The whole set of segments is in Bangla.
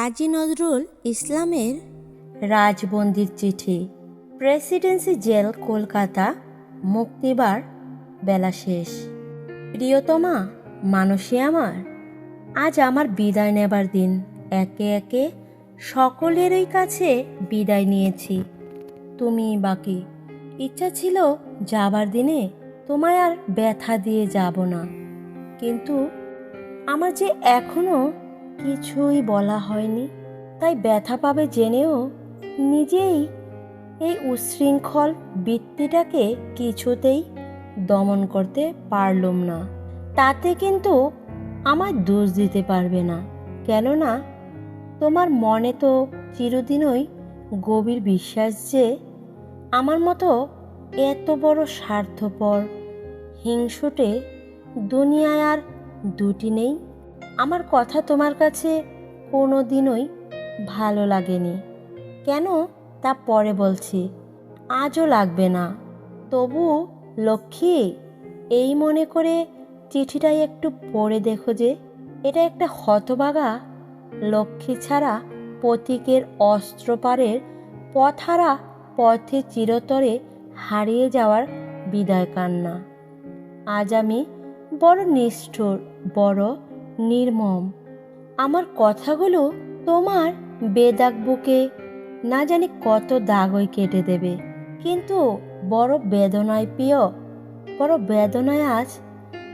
কাজী নজরুল ইসলামের রাজবন্দির চিঠি, প্রেসিডেন্সি জেল, কলকাতা, মুক্তিবার, বেলা শেষ। প্রিয়তমা, মানসী আমার, আজ আমার বিদায় নেবার দিন। একে একে সকলেরই কাছে বিদায় নিয়েছি। তুমি বাকি, ইচ্ছা ছিল যাবার দিনে তোমায় আর ব্যথা দিয়ে যাব না। কিন্তু আমার যে এখনও কিছুই বলা হয়নি। তাই ব্যথা পাবে জেনেও নিজেই এই উচ্ছৃঙ্খল বৃত্তিটাকে কিছুতেই দমন করতে পারলুম না। তাতে কিন্তু আমায় দোষ দিতে পারবে না। কেননা তোমার মনে তো চিরদিনই গভীর বিশ্বাস যে আমার মতো এত বড় স্বার্থপর হিংসুটে দুনিয়ায় আর দুটি নেই। আমার কথা তোমার কাছে কোনো দিনই ভালো লাগেনি। কেন? তা পরে বলছি। আজও লাগবে না। তবু লক্ষ্মী, এই মনে করে চিঠিটাই একটু পড়ে দেখো যে, এটা একটা হতবাগা লক্ষ্মী ছাড়া প্রতীকের অস্ত্রপারের পথারা পথে চিরতরে হারিয়ে যাওয়ার বিদায় কান্না। আজ আমি বড় নিষ্ঠুর, বড় নির্মম। আমার কথাগুলো তোমার বেদাগ বুকে না জানি কত দাগই কেটে দেবে। কিন্তু বড় বেদনায় প্রিয়, বড় বেদনায় আজ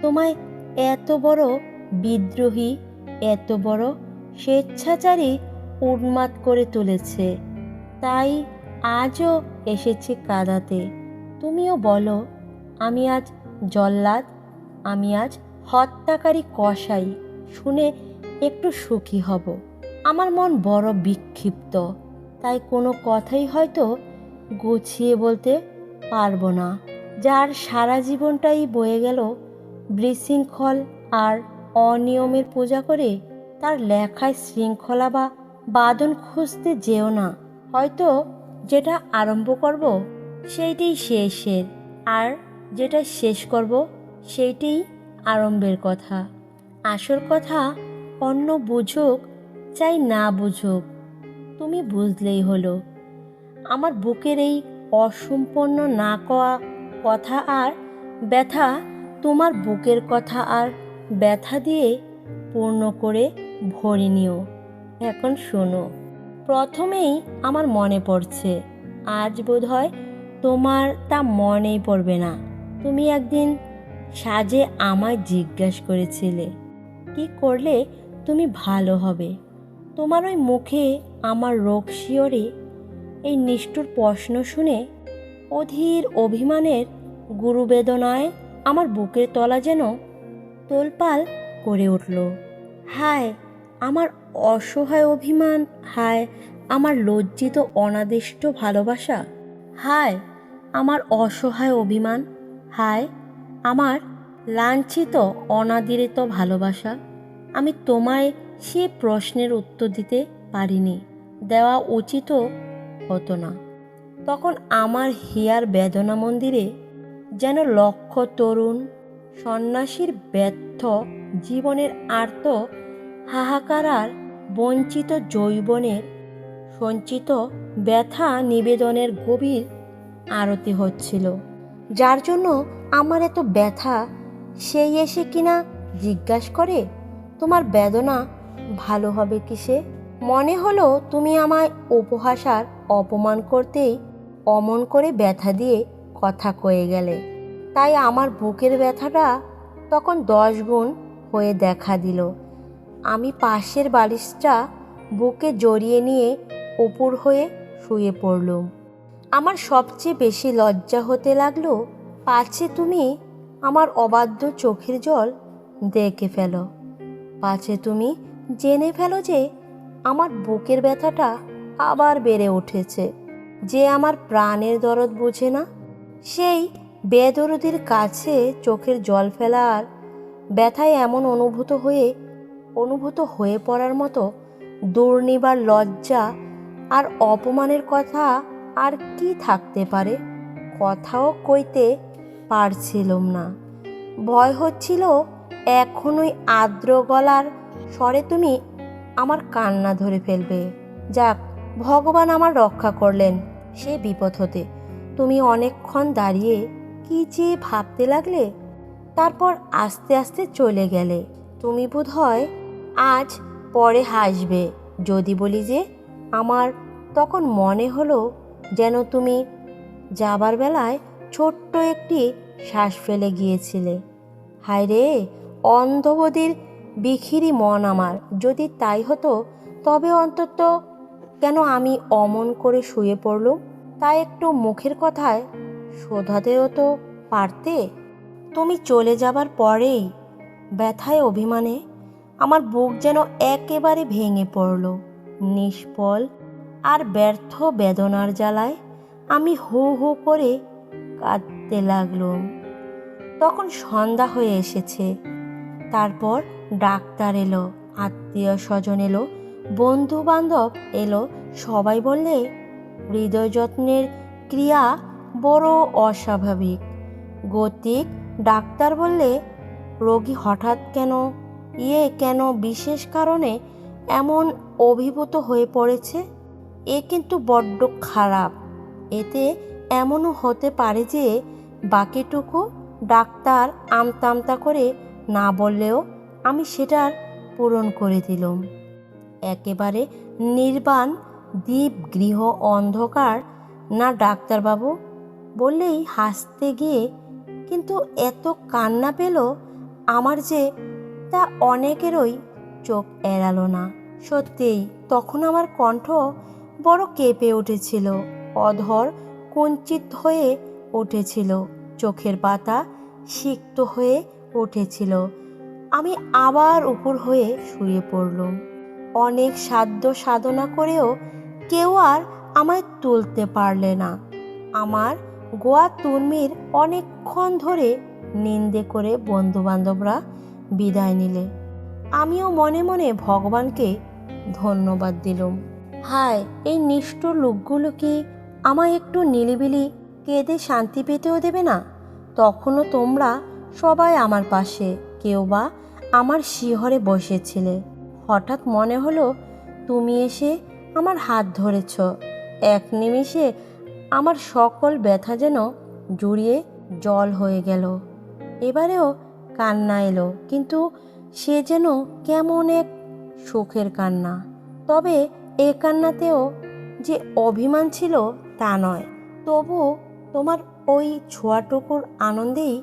তোমায় এত বড় বিদ্রোহী, এত বড় স্বেচ্ছাচারী উন্মাদ করে তুলেছে। তাই আজও এসেছি কাদাতে। তুমিও বলো, আমি আজ জল্লাদ, আমি আজ হত্যাকারী কসাই। শুনে একটু সুখী হব। আমার মন বড় বিক্ষিপ্ত, তাই কোনো কথাই হয়তো গুছিয়ে বলতে পারব না। যার সারা জীবনটাই বয়ে গেল বিশৃঙ্খল আর অনিয়মের পূজা করে, তার লেখায় শৃঙ্খলা বা বাদন খুঁজতে যেও না। হয়তো যেটা আরম্ভ করব, সেইটাই শেষের, আর যেটা শেষ করব, সেইটাই আরম্ভের কথা। আসল কথা, অন্য বুঝুক, চাই না বুঝুক, তুমি বুঝলেই হলো। আমার বুকের এই অসম্পন্ন না কওয়া কথা আর ব্যথা, তোমার বুকের কথা আর ব্যথা দিয়ে পূর্ণ করে ভরে নিও। এখন শোনো, প্রথমেই আমার মনে পড়ছে, আজ বোধ হয় তোমার তা মনেই পড়বে না। তুমি একদিন সাজে আমায় জিজ্ঞাসা করেছিলে কি করলে তুমি ভালো হবে? তোমার ওই মুখে আমার রোগ শিওরে এই নিষ্ঠুর প্রশ্ন শুনে অধীর অভিমানের গুরুবেদনায় আমার বুকের তলা যেন তোলপাল করে উঠল। হায়, আমার অসহায় অভিমান, হায়, আমার লজ্জিত অনাদিষ্ট ভালোবাসা, হায়, আমার অসহায় অভিমান, হায়, আমার লাঞ্ছিত অনাদিরিত ভালোবাসা। আমি তোমায় সে প্রশ্নের উত্তর দিতে পারিনি, দেওয়া উচিতও হতো না। তখন আমার হিয়ার বেদনা মন্দিরে যেন লক্ষ তরুণ সন্ন্যাসীর ব্যর্থ জীবনের আর্ত হাহাকার আর বঞ্চিত যৌবনের সঞ্চিত ব্যথা নিবেদনের গভীর আরতি হচ্ছিল। যার জন্য আমার এত ব্যথা সেই এসে কিনা জিজ্ঞাসা করে, তোমার বেদনা ভালো হবে কিসে মনে হলো তুমি আমায় উপহাস আর অপমান করতেই অমন করে ব্যথা দিয়ে কথা কয়ে গেলে। তাই আমার বুকের ব্যথাটা তখন দশ গুণ হয়ে দেখা দিল। আমি পাশের বালিশটা বুকে জড়িয়ে নিয়ে উপর হয়ে শুয়ে পড়লুম। আমার সবচেয়ে বেশি লজ্জা হতে লাগল, পাছে তুমি আমার অবাধ্য চোখের জল দেখে ফেলো। পাছে তুমি জেনে ফেলো যে আমার বুকের ব্যথাটা আবার বেড়ে উঠেছে। যে আমার প্রাণের দরদ বোঝে না, সেই বেদরদির কাছে চোখের জল ফেলার ব্যথায় এমন অনুভূত হয়ে অনুভূত হয়ে পড়ার মতো দুর্নিবার লজ্জা আর অপমানের কথা আর কি থাকতে পারে? কথাও কইতে পারছিলাম না। ভয় হচ্ছিল, এখনই আর্দ্র গলার স্বরে তুমি আমার কান্না ধরে ফেলবে। যাক, ভগবান আমার রক্ষা করলেন সে বিপদ হতে। তুমি অনেকক্ষণ দাঁড়িয়ে কি যে ভাবতে লাগলে, তারপর আস্তে আস্তে চলে গেলে। তুমি বোধ হয় আজ পরে হাসবে, যদি বলি যে আমার তখন মনে হলো যেন তুমি যাবার বেলায় ছোট্ট একটি শ্বাস ফেলে গিয়েছিলে। হায় রে অন্ধবদির বিখিরি মন আমার। যদি তাই হতো, তবে অন্তত কেন আমি অমন করে শুয়ে পড়লুম? তাই একটু মুখের কথায় শোধাতেও তো পারতে। তুমি চলে যাবার পরেই ব্যথায় অভিমানে আমার বুক যেন একেবারে ভেঙে পড়ল। নিষ্ফল আর ব্যর্থ বেদনার জ্বালায় আমি হু হু করে কাঁদতে লাগলুম তখন সন্ধ্যা হয়ে এসেছে। তারপর ডাক্তার এলো, আত্মীয় স্বজন এলো বন্ধু বান্ধব এলো, সবাই বললে, হৃদয় যত্নের ক্রিয়া বড় অস্বাভাবিক। গতিক ডাক্তার বললে, রোগী হঠাৎ কেন ইয়ে কেন বিশেষ কারণে এমন অভিভূত হয়ে পড়েছে? এ কিন্তু বড্ড খারাপ। এতে এমনও হতে পারে যে বাকিটুকু ডাক্তার আমতা আমতা করে না বললেও আমি সেটার পূরণ করে দিলাম। একেবারে নির্বাণ দ্বীপ গৃহ, অন্ধকার, না ডাক্তারবাবু? বললেই হাসতে গিয়ে, কিন্তু এত কান্না পেল আমার যে, তা অনেকেরই চোখ এড়ালো না। সত্যিই তখন আমার কণ্ঠ বড় কেঁপে উঠেছিল। অধর কুঞ্চিত হয়ে উঠেছিল। চোখের পাতা সিক্ত হয়ে উঠেছিল। আমি আবার উপর হয়ে শুয়ে পড়লুম। অনেক সাধ্য সাধনা করেও কেউ আর আমায় তুলতে পারলে না। আমার গোয়া তুর্মির অনেকক্ষণ ধরে নিন্দে করে বন্ধুবান্ধবরা বিদায় নিলে। আমিও মনে মনে ভগবানকে ধন্যবাদ দিলুম। হায়, এই নিষ্ঠুর লোকগুলো কি আমায় একটু নিলিবিলি কেঁদে শান্তি পেতেও দেবে না? তখনও তোমরা সবাই আমার পাশে, কেউ বা আমার শিহরে বসেছিলে। হঠাৎ মনে হলো, তুমি এসে আমার হাত ধরেছ। এক নিমিষে আমার সকল ব্যথা যেন জুড়িয়ে জল হয়ে গেল। এবারেও কান্না এলো, কিন্তু সে যেন কেমন এক সুখের কান্না। তবে এ কান্নাতেও যে অভিমান ছিল তা নয়। তবু তোমার ওই ছোঁয়াটুকুর আনন্দেই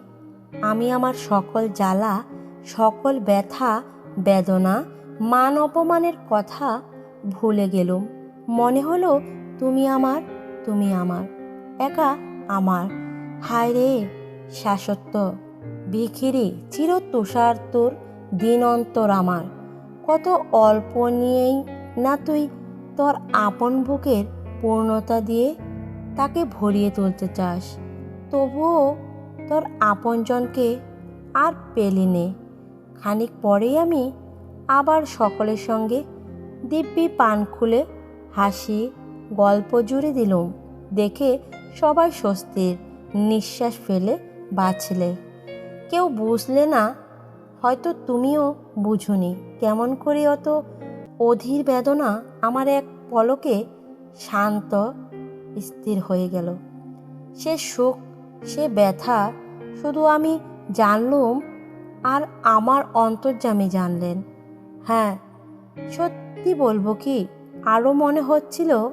আমি আমার সকল জ্বালা, সকল ব্যথা, বেদনা, মান অপমানের কথা ভুলে গেলুম। মনে হলো, তুমি আমার তুমি আমার, একা আমার। হায় রে শাসত্ব ভিখিরি চির তুষার তোর দিন অন্তর আমার। কত অল্প নিয়েই না তুই তোর আপন বুকের পূর্ণতা দিয়ে তাকে ভরিয়ে তুলতে চাস। তবুও তোর আপনজনকে আর পেলি নে। খানিক পরেই আমি আবার সকলের সঙ্গে দিব্যি পান খুলে হাসি, গল্প জুড়ে দিলুম। দেখে সবাই স্বস্তির নিঃশ্বাস ফেলে বাঁচলে। কেউ বুঝলে না, হয়তো তুমিও বুঝুনি। কেমন করে অত অধীর বেদনা আমার এক পলকে শান্ত, স্থির হয়ে গেল। সে সুখ, সে ব্যথা শুধু আমি জানলুম আর আমার অন্তর্যামী জানলেন। হ্যাঁ সত্যি বলব কি, আরও মনে হচ্ছিল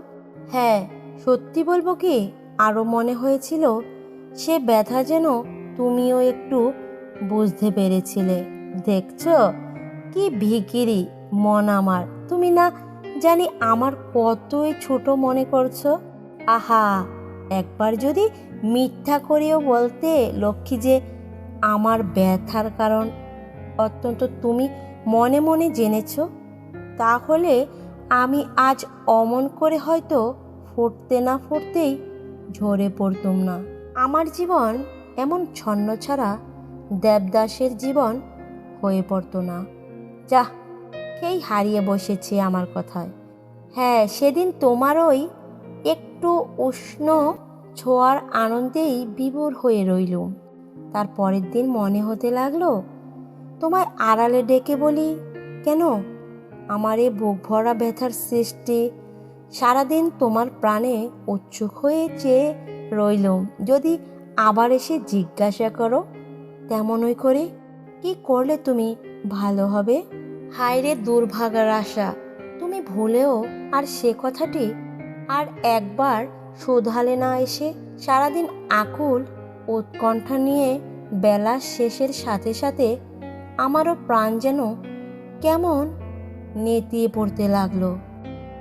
হ্যাঁ সত্যি বলব কি, আরও মনে হয়েছিল, সে ব্যথা যেন তুমিও একটু বুঝতে পেরেছিলে। দেখছ, কি ভিকিরি মন আমার। তুমি না জানি আমার কতই ছোট মনে করছ? আহা, একবার যদি মিথ্যা করেও বলতে লক্ষ্মী যে আমার ব্যথার কারণ অত্যন্ত তুমি মনে মনে জেনেছ, তাহলে আমি আজ অমন করে হয়তো ফুটতে না ফুটতেই ঝরে পড়তুম না। আমার জীবন এমন ছন্ন ছাড়া দেবদাসের জীবন হয়ে পড়তো না। যা কেই হারিয়ে বসেছে আমার কথায়। হ্যাঁ সেদিন তোমার ওই একটু উষ্ণ ছোঁয়ার আনন্দেই বিভোর হয়ে রইলুম। তার পরের দিন মনে হতে লাগল, তোমায় আড়ালে ডেকে বলি, কেন? আমার এ বুক ভরা ব্যথার সৃষ্টি সারাদিন তোমার প্রাণে উৎসুক হয়ে চেয়ে রইলুম। যদি আবার এসে জিজ্ঞাসা করো, তেমনই করে। কি করলে তুমি, ভালো হবে? হায়রে দুর্ভাগার আশা তুমি ভুলেও আর সে কথাটি আর একবার শোধালে না এসে সারাদিন আকুল উৎকণ্ঠা নিয়ে বেলা শেষের সাথে সাথে আমারও প্রাণ যেন কেমন নেতিয়ে পড়তে লাগল।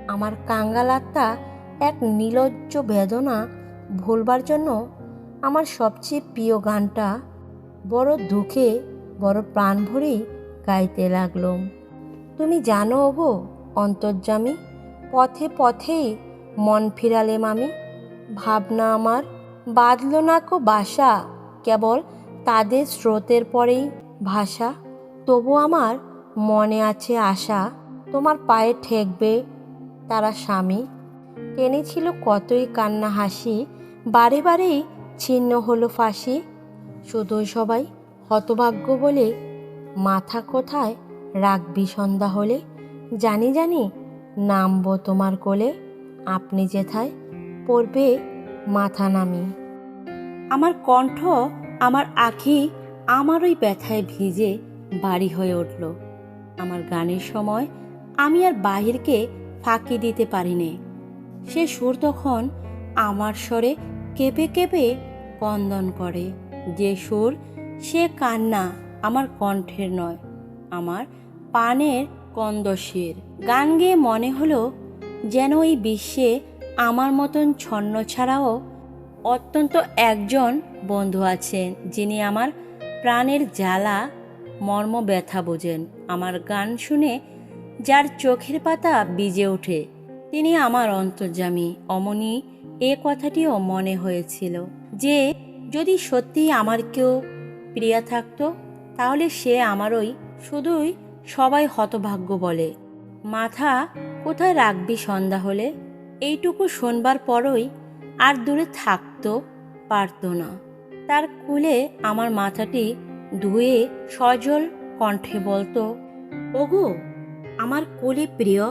আমার কাঙ্গাল আত্মা এক নিলজ্জ বেদনা ভুলবার জন্য আমার সবচেয়ে প্রিয় গানটা বড় দুঃখে, বড় প্রাণ ভরেই গাইতে লাগলাম তুমি জানো ওগো অন্তর্জামী পথে পথেই মন ফিরালেম আমি ভাবনা আমার বাঁধল না কো বাসা, কেবল তাদের স্রোতের পরেই ভাষা। তবু আমার মনে আছে আশা, তোমার পায়ে ঠেকবে তারা স্বামী। টেনেছিল কতই কান্না হাসি, বারে বারেই ছিন্ন হলো ফাঁসি। শুধুই সবাই হতভাগ্য বলে মাথা কোথায় রাখবি সন্ধ্যা হলে। জানি জানি, নামবো তোমার কোলে। আপনি যেথায় পড়বে মাথা নামি। আমার কণ্ঠ, আমার আখি, আমার ওই ব্যথায় ভিজে বাড়ি হয়ে উঠল। আমার গানের সময় আমি আর বাহিরকে ফাঁকি দিতে পারিনি। সে সুর তখন আমার স্বরে কেঁপে কেঁপে কন্দন করে। যে সুর, সে কান্না আমার কণ্ঠের নয়, আমার পানের কন্দসের গান গেয়ে মনে হলো যেন এই বিশ্বে আমার মতন ছন্ন ছাড়াও অত্যন্ত একজন বন্ধু আছেন, যিনি আমার প্রাণের জ্বালা মর্ম ব্যথা বোঝেন। আমার গান শুনে যার চোখের পাতা বিজে ওঠে, তিনি আমার অন্তর্জামী অমনি এ কথাটিও মনে হয়েছিল যে, যদি সত্যি আমার কেউ প্রিয়া থাকতো, তাহলে সে আমারই শুধুই সবাই হতভাগ্য বলে। মাথা, কোথায় রাখবি সন্ধ্যা হলে? এইটুকু শোনবার পরই আর দূরে থাকতো পারতো না। তার কুলে আমার মাথাটি ধুয়ে সজল কণ্ঠে বলতো, ওগো, আমার কোলে প্রিয়,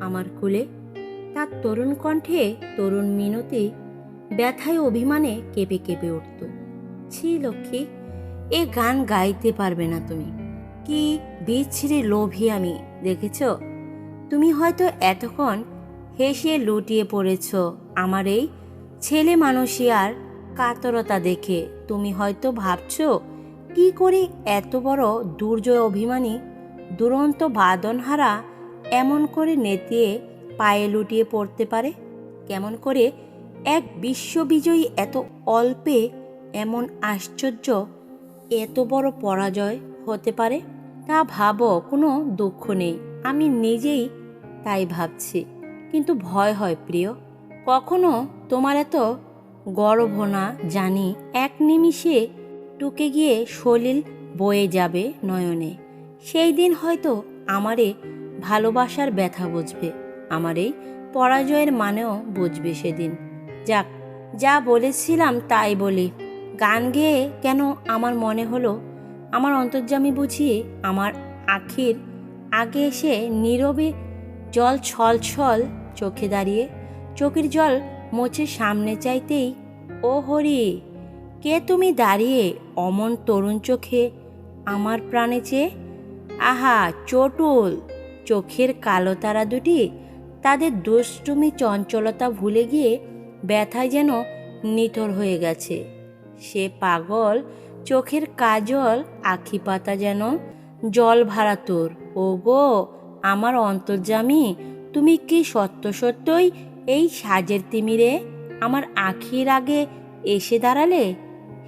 আমার কোলে। তার তরুণ কণ্ঠে তরুণ মিনতি, ব্যথায় অভিমানে কেঁপে কেঁপে উঠত। ছি লক্ষ্মী, এ গান গাইতে পারবে না তুমি। কি বিচ্ছিরি লোভী আমি, দেখেছ? তুমি হয়তো এতক্ষণ হেসে লুটিয়ে পড়েছ আমার এই ছেলে মানুষিয়ার কাতরতা দেখে। তুমি হয়তো ভাবছ, কি করে এত বড় দুর্জয় অভিমানী, দুরন্ত বাদনহারা এমন করে নেতিয়ে পায়ে লুটিয়ে পড়তে পারে? কেমন করে এক বিশ্ববিজয়ী এত অল্পে এমন আশ্চর্য, এত বড় পরাজয় হতে পারে, তা ভাবো, কোনো দুঃখ নেই। আমি নিজেই তাই ভাবছি। কিন্তু ভয় হয় প্রিয়। কখনো তোমার এত গর্ব না জানি এক নিমিষে টুকে গিয়ে সলিল বয়ে যাবে নয়নে। সেই দিন হয়তো আমারে ভালোবাসার ব্যথা বুঝবে আমার এই পরাজয়ের মানেও বুঝবে সেদিন। যাক, যা বলেছিলাম তাই বলি। গান গেয়ে কেন আমার মনে হলো আমার অন্তর্যামী বুঝিয়ে আমার আখির আগে এসে নীরবে জল ছল ছল চোখে দাঁড়িয়ে, চোখের জল মোছে সামনে চাইতেই, ও হরি, কে তুমি দাঁড়িয়ে অমন তরুণ চোখে আমার প্রাণে চেয়ে? আহা, চটুল, চোখের কালো তারা দুটি তাদের দুষ্টুমি চঞ্চলতা ভুলে গিয়ে ব্যথায় যেন নিথর হয়ে গেছে। সে পাগল চোখের কাজল আখি পাতা যেন জল ভাড়া তোর। ও গো আমার অন্তর্জামী তুমি কি সত্য সত্যই এই সাজের তিমিরে আমার আখির আগে এসে দাঁড়ালে?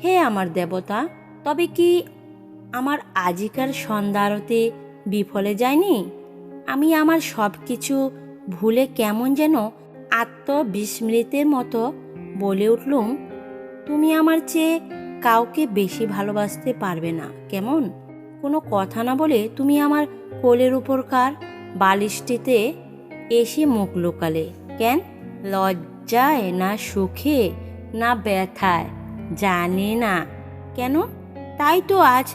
হে আমার দেবতা, তবে কি আমার আজিকার সন্ধ্যা আরতে বিফলে যায়নি? আমি আমার সব কিছু ভুলে কেমন যেন আত্মবিস্মৃতের মতো বলে উঠলুম। তুমি আমার চেয়ে কাউকে বেশি ভালোবাসতে পারবে না। কেমন? কোনো কথা না বলে তুমি আমার কোলের উপরকার বালিশটিতে এসে মুখ লোকালে। কেন? লজ্জায় না সুখে না ব্যথায়? জানে না। কেন? তাই তো আজ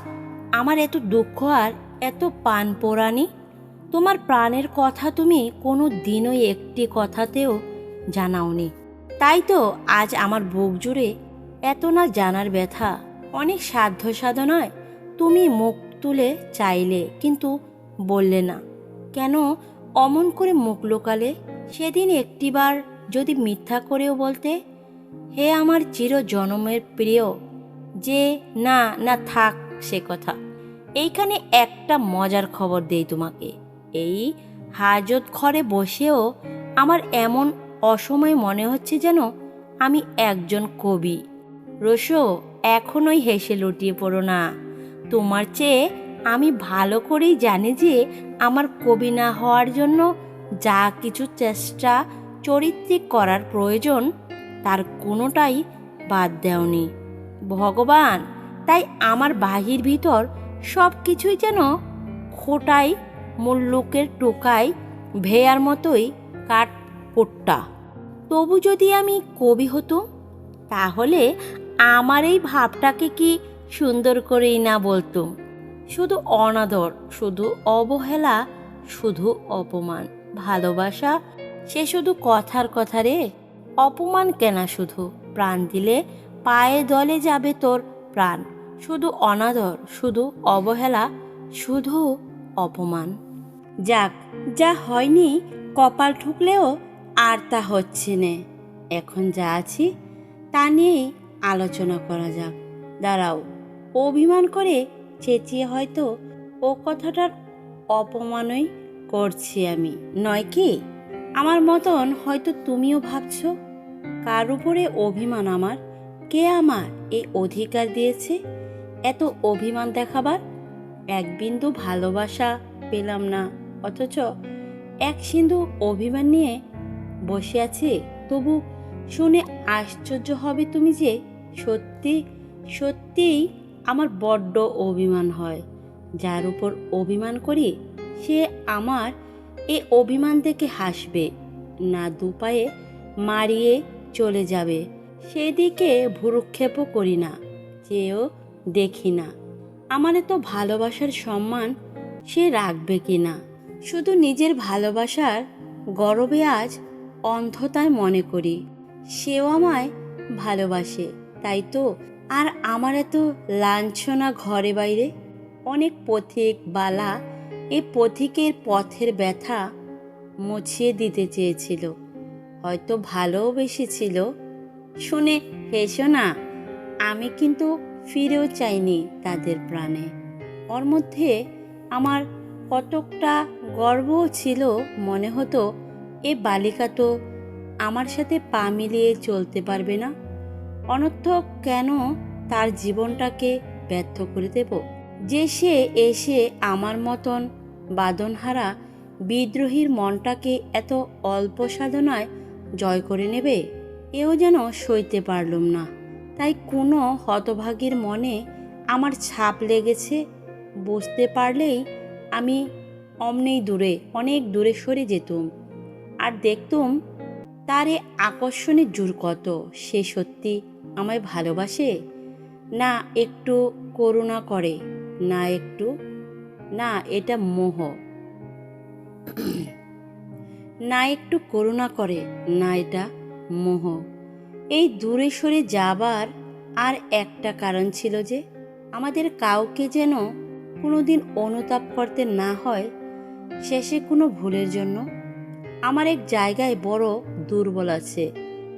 আমার এত দুঃখ আর এত পান পোড়ানি। তোমার প্রাণের কথা তুমি কোনো দিনই একটি কথাতেও জানাওনি। তাই তো আজ আমার বুক জুড়ে এত না জানার ব্যথা। অনেক সাধ্য সাধনায় তুমি মুখ তুলে চাইলে, কিন্তু বললে না। কেন? অমন করে মুখ লোকালে। সেদিন একটিবার যদি মিথ্যা করেও বলতে, হে আমার চির জনমের প্রিয়, যে না না থাক সে কথা। এইখানে একটা মজার খবর দেই তোমাকে। এই হাজত ঘরে বসেও আমার এমন অসময় মনে হচ্ছে যেন আমি একজন কবি। রসো এখনোই হেসে লুটিয়ে পড়ো না। তোমার চেয়ে আমি ভালো করেই জানি যে আমার কবি না হওয়ার জন্য যা কিছু চেষ্টা চরিত্রিক করার প্রয়োজন, তার কোনোটাই বাদ দেওনি। ভগবান, তাই আমার বাহির ভিতর সব কিছুই যেন খোটাই, মুল্লুকের টোকায় ভেয়ার মতোই কাঠ কোট্টা তবু যদি আমি কবি হতো তাহলে আমার এই ভাবটাকে কি সুন্দর করেই না বলতো? শুধু অনাদর, শুধু অবহেলা, শুধু অপমান। ভালোবাসা, সে শুধু কথার কথা রে। অপমান কেনা শুধু? প্রাণ দিলে পায়ে দলে যাবে তোর প্রাণ। শুধু অনাদর, শুধু অবহেলা, শুধু অপমান। যাক, যা হয়নি, কপাল ঠুকলেও আর তা হচ্ছে নে। এখন যা আছি, তা নিয়েই আলোচনা করা যাক। দাঁড়াও অভিমান করে চেঁচিয়ে হয়তো ও কথাটার অপমানই করছি আমি। নয় কি? আমার মতন হয়তো তুমিও ভাবছ, কার উপরে অভিমান আমার? কে আমার এই অধিকার দিয়েছে? এত অভিমান দেখাবার এক বিন্দু ভালোবাসা পেলাম না। অথচ এক সিন্ধু অভিমান নিয়ে বসে আছে, তবু শুনে আশ্চর্য হবে তুমি যে সত্যি, সত্যিই আমার বড্ড অভিমান হয়। যার উপর অভিমান করি, সে আমার এ অভিমান দেখে হাসবে, না দুপায়ে মারিয়ে চলে যাবে। সেদিকে ভুরুক্ষেপও করি না, চেয়েও দেখি না। আমার তো ভালোবাসার সম্মান সে রাখবে কি না? শুধু নিজের ভালোবাসার গরবে আজ অন্ধতায় মনে করি। সেও আমায় ভালোবাসে। তাই তো? আর আমার এত লাঞ্ছনা ঘরে বাইরে? অনেক পথিক বালা এ পথিকের পথের ব্যথা মুছিয়ে দিতে চেয়েছিল। হয়তো ভালোও বেশিছিল শুনে হেসো না, আমি কিন্তু ফিরেও চাইনি তাদের প্রাণে। ওর মধ্যে আমার কতকটা গর্বও ছিল, মনে হতো এ বালিকা তো আমার সাথে পা মিলিয়ে চলতে পারবে না। অনর্থক কেন তার জীবনটাকে ব্যর্থ করে দেব? যে সে এসে আমার মতন বাদনহারা বিদ্রোহীর মনটাকে এত অল্প সাধনায় জয় করে নেবে? এও যেন সইতে পারলুম না। তাই কোনো হতভাগীর মনে আমার ছাপ লেগেছে। বুঝতে পারলেই আমি অমনেই দূরে, অনেক দূরে সরে যেতুম। আর দেখতুম তার এ আকর্ষণের জোর কত, সে সত্যি আমায় ভালোবাসে? না, একটু করুণা করে, না একটু, না, এটা মোহ। না, একটু করুণা করে, না, এটা মোহ। এই দূরে সরে যাবার আর একটা কারণ ছিল যে, আমাদের কাউকে যেন কোনোদিন অনুতাপ করতে না হয়, শেষে কোনো ভুলের জন্য। আমার এক জায়গায় বড় দুর্বল আছে।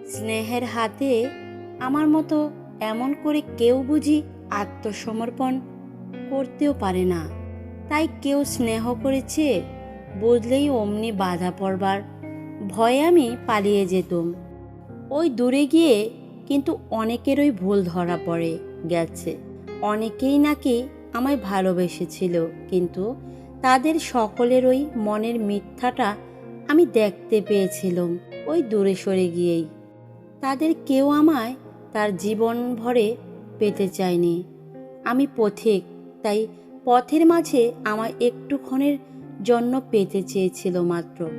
স্নেহের হাতে আমার মতো এমন করে কেউ বুঝি আত্মসমর্পণ করতেও পারে না। তাই কেউ স্নেহ করেছে বুঝলেই অমনি বাধা পড়বার ভয়ে আমি পালিয়ে যেতুম। ওই দূরে গিয়ে কিন্তু অনেকেরই ভুল ধরা পড়ে গেছে। অনেকেই নাকি আমায় ভালোবেসেছিল, কিন্তু তাদের সকলেরই মনের মিথ্যাটা আমি দেখতে পেয়েছিলাম ওই দূরে সরে গিয়েই। তাদের কেউ আমায় তার জীবন ভরে পেতে চায়নি আমি পথিক, তাই পথের মাঝে আমায় একটুক্ষণের জন্য পেতে চেয়েছিল মাত্র।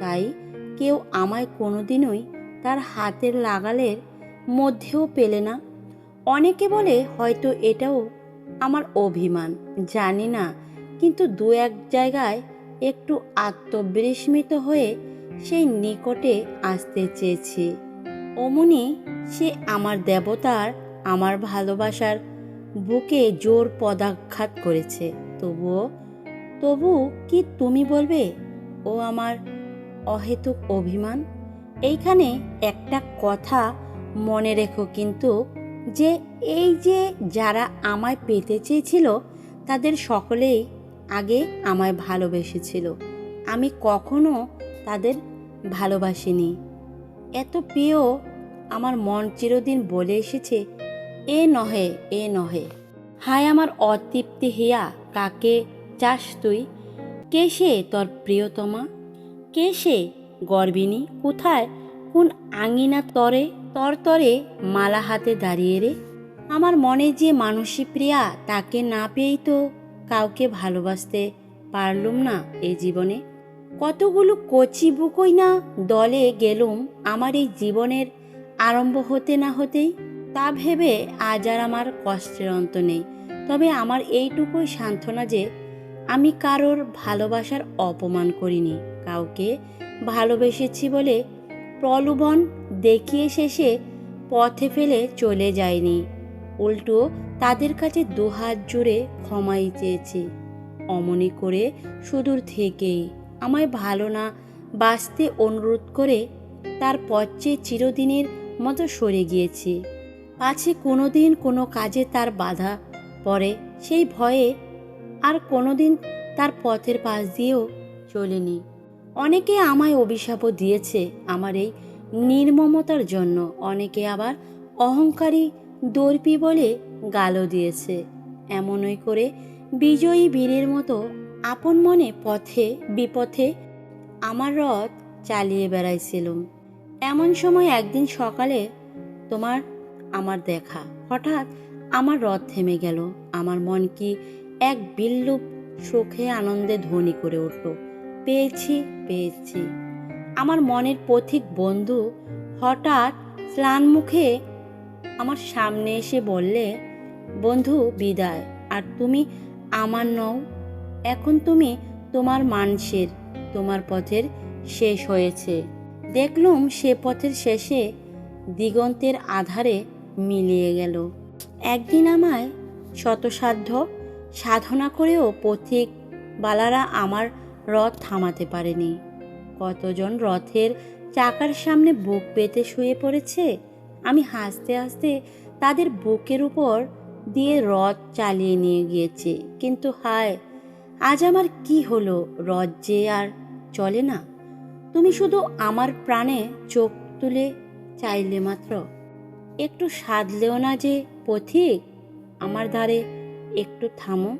তাই কেউ আমায় কোনোদিনই তার হাতের লাগালের মধ্যেও পেলে না। অনেকে বলে, হয়তো এটাও আমার অভিমান। জানি না, কিন্তু দু এক জায়গায় একটু আত্মবিস্মিত হয়ে সেই নিকটে আসতে চেয়েছি। অমনি সে আমার দেবতার, আমার ভালোবাসার বুকে জোর পদাঘাত করেছে। তবুও, তবু কি তুমি বলবে, ও আমার অহেতুক অভিমান? এইখানে একটা কথা মনে রেখো কিন্তু, যে এই যে যারা আমায় পেতে চেয়েছিল, তাদের সকলেই আগে আমায় ভালোবেসেছিল। আমি কখনো তাদের ভালোবাসিনি। এত পেয়েও আমার মন চিরদিন বলে এসেছে, এ নহে এ নহে। হায় আমার অতৃপ্তি হিয়া, কাকে চাস তুই? কে সে তোর প্রিয়তমা? কে সে গর্বিনী? কোথায়? কোন আঙিনা তরে, তর তরে মালা হাতে দাঁড়িয়ে রে? আমার মনে যে মানসী প্রিয়া, তাকে না পেয়েই তো কাউকে ভালোবাসতে পারলুম না এই জীবনে। কতগুলো কচি বুকই না দলে গেলুম আমার এই জীবনের আরম্ভ হতে না হতেই তা ভেবে আজ আর আমার কষ্টের অন্ত নেই। তবে আমার এইটুকুই সান্ত্বনা যে, আমি কারোর ভালোবাসার অপমান করিনি, কাউকে ভালোবেসেছি বলে প্রলোভন দেখিয়ে শেষে পথে ফেলে চলে যায়নি উল্টো তাদের কাছে দুহাত জুড়ে ক্ষমাই চেয়েছি। অমনি করে সুদূর থেকেই আমায় ভালো না বাঁচতে অনুরোধ করে তার পথে চিরদিনের মতো সরে গিয়েছি। পাছে কোনোদিন কোনো কাজে তার বাধা পড়ে, সেই ভয়ে আর কোনোদিন তার পথের পাশ দিয়েও চলেনি। অনেকে আমায় অভিশাপও দিয়েছে আমার এই নির্মমতার জন্য। অনেকে আবার অহংকারী দর্পি বলে গালও দিয়েছে। এমনই করে বিজয়ী বীরের মতো আপন মনে পথে, বিপথে আমার রথ চালিয়ে বেড়াইছিলুম। এমন সময় একদিন সকালে তোমার, আমার দেখা। হঠাৎ আমার রথ থেমে গেল। আমার মন কি এক বিল্লুপ সুখে আনন্দে ধ্বনি করে উঠল। পেয়েছি পেয়েছি। আমার মনের পথিক বন্ধু হঠাৎ স্নান মুখে আমার সামনে এসে বললে, বন্ধু, বিদায়। আর তুমি আমার নও। এখন তুমি তোমার মানুষের তোমার পথের শেষ হয়েছে। দেখলুম সে পথের শেষে দিগন্তের আধারে মিলিয়ে গেল। একদিন আমায় শতসাধ্য সাধনা করেও পথিক বালারা আমার রথ থামাতে পারেনি। কতজন রথের চাকার সামনে বুক পেতে শুয়ে পড়েছে, আমি হাসতে হাসতে তাদের বুকের উপর দিয়ে রথ চালিয়ে নিয়ে গিয়েছে। কিন্তু হায়, আজ আমার কি হলো? রথ যে আর চলে না। তুমি শুধু আমার প্রাণে চোখ তুলে চাইলে মাত্র। একটু সাধলেও না যে পথিক, আমার ধারে একটু থামো।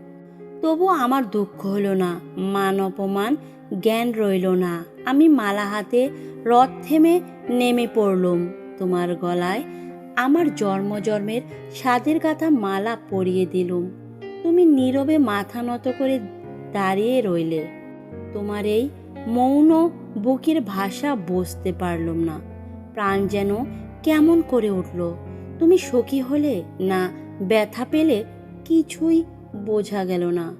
তবু আমার দুঃখ হলো না, মান অপমান, জ্ঞান রইল না। আমি মালা হাতে রথ থেমে নেমে পড়লুম তোমার গলায়। আমার জন্ম জন্মের স্বাদের গাথা মালা পরিয়ে দিলুম। তুমি নীরবে মাথা নত করে দাঁড়িয়ে রইলে। তোমার এই মৌন বুকের ভাষা বুঝতে পারলুম না। প্রাণ যেন কেমন করে উঠল। তুমি সখী হলে না ব্যথা পেলে কিছুই বোঝা গেল না।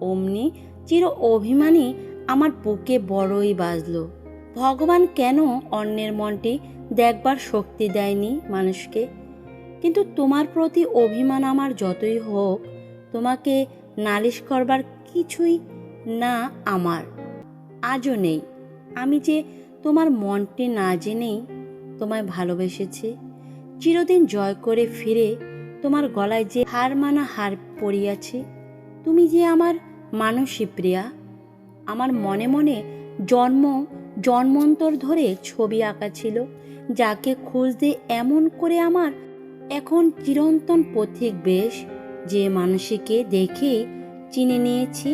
অমনি চির অভিমানী আমার বুকে বড়ই বাজলো। ভগবান কেন অন্যের মনটি দেখবার শক্তি দেয়নি মানুষকে? কিন্তু তোমার প্রতি অভিমান আমার যতই হোক, তোমাকে নালিশ করবার কিছুই না আমার। আজও নেই। আমি যে তোমার মনটি না জেনেই তোমায় ভালোবেসেছি, চিরদিন জয় করে ফিরে তোমার গলায় যে হার মানা হার পড়িয়াছে, তুমি যে আমার মানসী প্রিয়া, আমার মনে মনে জন্ম, জন্মন্তর ধরে ছবি আঁকা ছিল, যাকে খুঁজতে এমন করে আমার এখন চিরন্তন পথিক বেশ, যে মানুষকে দেখে চিনে নিয়েছি,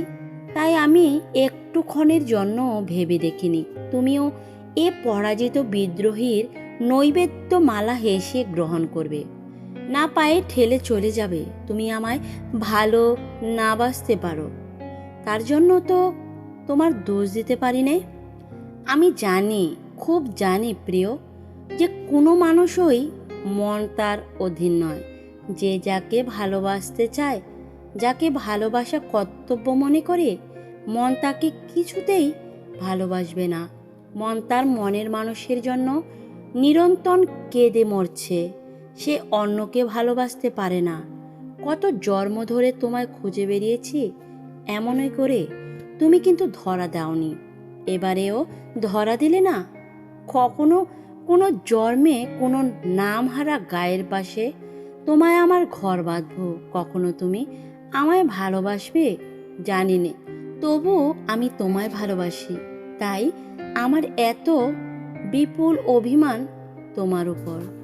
তাই আমি একটুক্ষণের জন্য ভেবে দেখিনি। তুমিও এ পরাজিত বিদ্রোহীর নৈবেদ্য মালা হেসে গ্রহণ করবে। না পায়ে ঠেলে চলে যাবে। তুমি আমায় ভালো না বাঁচতে পারো। তার জন্য তো তোমার দোষ দিতে পারি নে আমি জানি, খুব জানি প্রিয়, যে কোনো মানুষই মন তার অধীন নয়। যে যাকে ভালোবাসতে চায়, যাকে ভালোবাসা কর্তব্য মনে করে মন তাকে কিছুতেই ভালোবাসবে না। মন তার মনের মানুষের জন্য নিরন্তর কেঁদে মরছে। সে অন্যকে ভালোবাসতে পারে না। কত জন্ম ধরে তোমায় খুঁজে বেরিয়েছি এমনই করে তুমি কিন্তু ধরা দাওনি। এবারেও ধরা দিলে না? কখনো কোনো জন্মে কোনো নামহারা গায়ের পাশে তোমায় আমার ঘর বাঁধবো। কখনো তুমি আমায় ভালোবাসবে? জানি নে। তবু আমি তোমায় ভালোবাসি তাই আমার এত বিপুল অভিমান তোমার উপর।